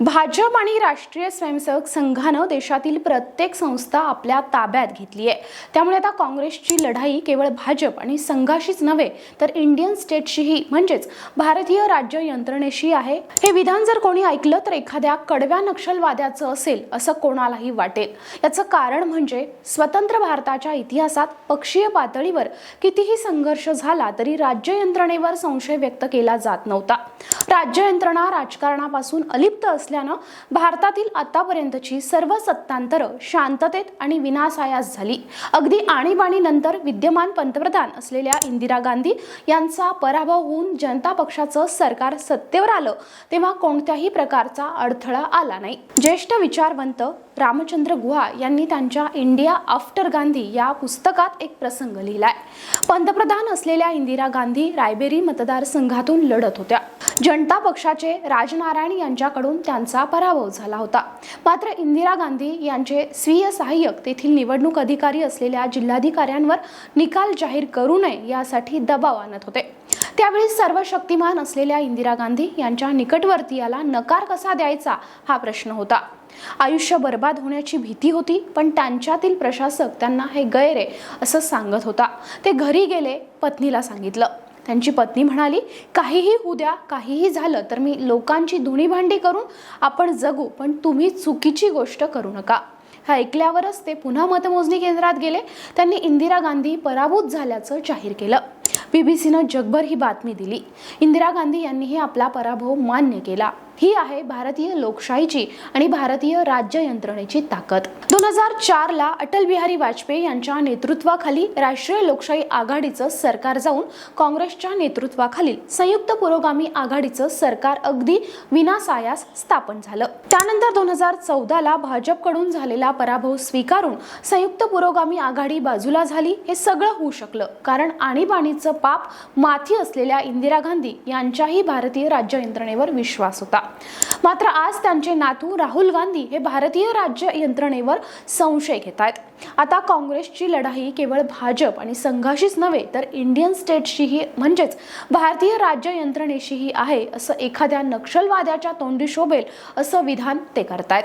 भाजप आणि राष्ट्रीय स्वयंसेवक संघानं देशातील प्रत्येक संस्था आपल्या ताब्यात घेतली आहे. त्यामुळे आता काँग्रेसची लढाई केवळ भाजप आणि संघाशीच नव्हे तर इंडियन स्टेटशीही म्हणजेच भारतीय राज्य यंत्रणेशी आहे. हे विधान जर कोणी ऐकलं तर एखाद्या कडव्या नक्षलवाद्याचं असेल असं कोणालाही वाटेल. याचं कारण म्हणजे स्वतंत्र भारताच्या इतिहासात पक्षीय पातळीवर कितीही संघर्ष झाला तरी राज्य यंत्रणेवर संशय व्यक्त केला जात नव्हता. राज्य यंत्रणा राजकारणापासून अलिप्त असल्यानं भारतातील आतापर्यंतची सर्व सत्तांतरं शांततेत आणि विनासायास झाली. अगदी आणीबाणीनंतर विद्यमान पंतप्रधान असलेल्या इंदिरा गांधी यांचा पराभव होऊन जनता पक्षाचं सरकार सत्तेवर आलं तेव्हा कोणत्याही प्रकारचा अडथळा आला नाही. ज्येष्ठ विचारवंत रामचंद्र गुहा यांनी त्यांच्या इंडिया आफ्टर गांधी या पुस्तकात एक प्रसंग लिहिलाय. पंतप्रधान असलेल्या इंदिरा गांधी रायबेरी मतदारसंघातून लढत होत्या. जनता पक्षाचे राजनारायण यांच्याकडून त्यांचा पराभव झाला होता. मात्र इंदिरा गांधी यांचे स्वीय सहाय्यक तेथील निवडणूक अधिकारी असलेल्या जिल्हाधिकाऱ्यांवर निकाल जाहीर करू नये यासाठी दबाव आणत होते. त्यावेळी सर्व शक्तिमान असलेल्या इंदिरा गांधी यांच्या निकटवर्तीयाला नकार कसा द्यायचा हा प्रश्न होता. आयुष्य बर्बाद होण्याची भीती होती पण त्यांच्यातील प्रशासक त्यांना हे गैरे असं सांगत होता. ते घरी गेले पत्नीला सांगितलं. त्यांची पत्नी म्हणाली काहीही होऊ द्या काहीही झालं तर मी लोकांची धुणी भांडी करून आपण जगू पण तुम्ही चुकीची गोष्ट करू नका. हे ऐकल्यावरच ते पुन्हा मतमोजणी केंद्रात गेले. त्यांनी इंदिरा गांधी पराभूत झाल्याचं जाहीर केलं. बीबीसीनं जगभर ही बातमी दिली. इंदिरा गांधी यांनीही आपला पराभव मान्य केला. ही आहे भारतीय लोकशाहीची आणि भारतीय राज्य यंत्रणेची ताकद. दोन हजार चार ला अटल बिहारी वाजपेयी यांच्या नेतृत्वाखाली राष्ट्रीय लोकशाही आघाडीचं सरकार जाऊन काँग्रेसच्या नेतृत्वाखालील संयुक्त पुरोगामी आघाडीचं सरकार अगदी विनासायास स्थापन झालं. त्यानंतर दोन हजार चौदा ला भाजपकडून झालेला पराभव स्वीकारून संयुक्त पुरोगामी आघाडी बाजूला झाली हे सगळं होऊ शकलं. कारण आणीबाणीचं पाप माथी असलेल्या इंदिरा गांधी यांच्याही भारतीय राज्य यंत्रणेवर विश्वास होता. मात्र आज त्यांचे नातू राहुल गांधी हे भारतीय राज्य यंत्रणेवर संशय घेत आहेत आता काँग्रेसची लढाई केवळ भाजप आणि संघाशीच नव्हे तर इंडियन स्टेटशीही म्हणजेच भारतीय राज्य यंत्रणेशीही आहे असं एखाद्या नक्षलवाद्याच्या तोंडी शोभेल असं विधान ते करतायत.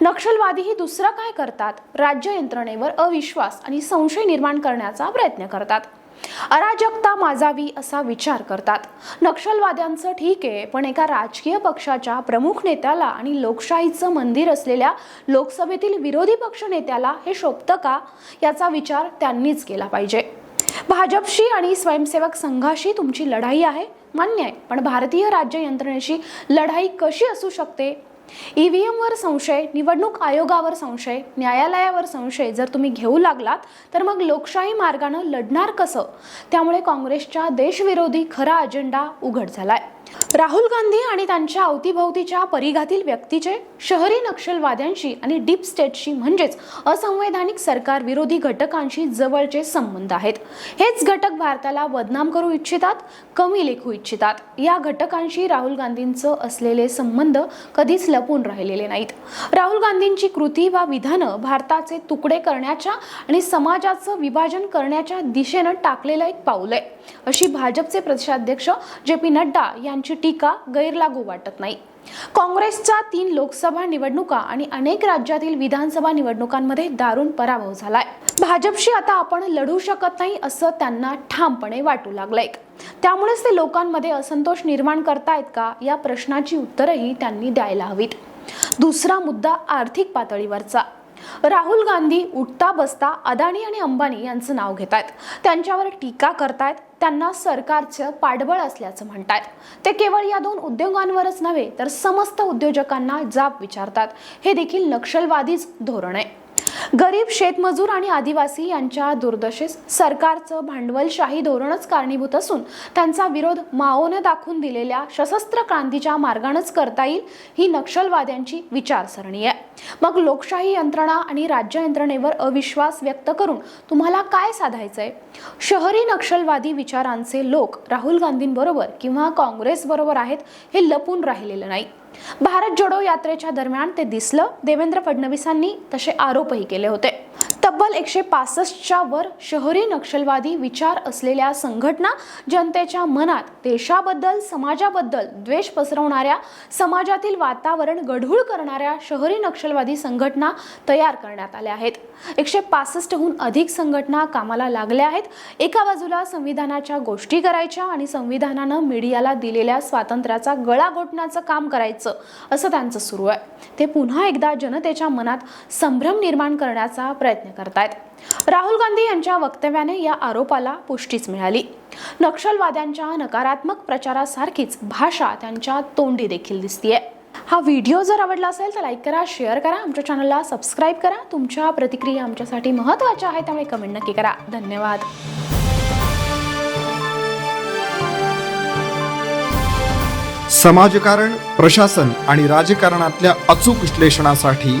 नक्षलवादी ही दुसरं काय करतात? राज्य यंत्रणेवर अविश्वास आणि संशय निर्माण करण्याचा प्रयत्न करतात. अराजकता माजावी असा विचार करतात. नक्षलवाद्यांचं ठीक आहे पण एका राजकीय पक्षाच्या प्रमुख नेत्याला आणि लोकशाहीचं मंदिर असलेल्या लोकसभेतील विरोधी पक्ष नेत्याला हे शोभतं का? याचा विचार त्यांनीच केला पाहिजे. भाजपशी आणि स्वयंसेवक संघाशी तुमची लढाई आहे? मान्य आहे पण भारतीय राज्य यंत्रणेशी लढाई कशी असू शकते? ईव्हीएमवर संशय निवडणूक आयोगावर संशय न्यायालयावर संशय जर तुम्ही घेऊ लागलात तर मग लोकशाही मार्गानं लढणार कसं? त्यामुळे काँग्रेसच्या देशविरोधी खरा अजेंडा उघड झालाय. राहुल गांधी आणि त्यांच्या अवतीभोवतीच्या परिघातील व्यक्तीचे शहरी नक्षलवाद्यांशी आणि डीप स्टेटशी म्हणजेच असंवैधानिक सरकार विरोधी घटकांशी जवळचे संबंध आहेत. हेच घटक भारताला बदनाम करू इच्छितात कमी लेखू इच्छितात. या घटकांशी राहुल गांधींचं असलेले संबंध कधीच लपून राहिलेले नाहीत. राहुल गांधींची कृती वा विधानं भारताचे तुकडे करण्याच्या आणि समाजाचं विभाजन करण्याच्या दिशेनं टाकलेलं एक पाऊल आहे. अशी भाजपचे प्रदेशाध्यक्ष जे पी नड्डा यांची टीका गैरलागू वाटत नाही. काँग्रेसच्या तीन लोकसभा निवडणुका आणि अनेक राज्यातील विधानसभा निवडणुकांमध्ये दारुण पराभव झालाय. भाजपशी आता आपण लढू शकत नाही असं त्यांना ठामपणे वाटू लागलंय. त्यामुळेच ते लोकांमध्ये असंतोष निर्माण करतायत का या प्रश्नाची उत्तरही त्यांनी द्यायला हवीत. दुसरा मुद्दा आर्थिक पातळीवरचा. राहुल गांधी उठता बसता अदानी आणि अंबानी यांचं नाव घेत आहेत त्यांच्यावर टीका करतायत त्यांना सरकारचं पाठबळ असल्याचं म्हणतात ते केवळ या दोन उद्योगांवरच नव्हे तर समस्त उद्योजकांना जाब विचारतात. हे देखील नक्षलवादीच धोरण आहे. गरीब शेतमजूर आणि आदिवासी यांच्या दुर्दशेस सरकारचं भांडवलशाही धोरणच कारणीभूत असून त्यांचा विरोध माओनं दाखवून दिलेल्या सशस्त्र क्रांतीच्या मार्गानंच करता येईल ही नक्षलवाद्यांची विचारसरणी आहे. मग लोकशाही यंत्रणा आणि राज्य यंत्रणेवर अविश्वास व्यक्त करून तुम्हाला काय साधायचंय? शहरी नक्षलवादी विचारांचे लोक राहुल गांधींबरोबर किंवा काँग्रेसबरोबर आहेत हे लपून राहिलेलं नाही. भारत जोडो यात्रेच्या दरम्यान ते दिसलं. देवेंद्र फडणवीसांनी तसे आरोपही केले होते. तब्बल एकशे पासष्टच्या वर शहरी नक्षलवादी विचार असलेल्या संघटना जनतेच्या मनात देशाबद्दल समाजाबद्दल द्वेष पसरवणाऱ्या समाजातील वातावरण गढूळ करणाऱ्या शहरी नक्षलवादी संघटना तयार करण्यात आल्या आहेत. एकशे पासष्टहून अधिक संघटना कामाला लागल्या आहेत. एका बाजूला संविधानाच्या गोष्टी करायच्या आणि संविधानानं मीडियाला दिलेल्या स्वातंत्र्याचा गळा घोटण्याचं काम करायचं असं त्यांचं सुरू आहे. ते पुन्हा एकदा जनतेच्या मनात संभ्रम निर्माण करण्याचा प्रयत्न करतायत. राहुल गांधी यांच्या वक्तव्याने या आरोपाला पुष्टीच मिळाली. नक्षलवाद्यांच्या नकारात्मक प्रचारासारखीच भाषा त्यांच्या तोंडी देखील दिसतीये. हा व्हिडिओ जर आवडला असेल तर लाईक करा शेअर करा आमच्या चॅनलला सबस्क्राईब करा. तुमच्या प्रतिक्रिया आमच्यासाठी महत्त्वाच्या आहेत त्यामुळे कमेंट नक्की करा. धन्यवाद. समाजकारण प्रशासन आणि राजकारणातल्या अचूक विश्लेषणासाठी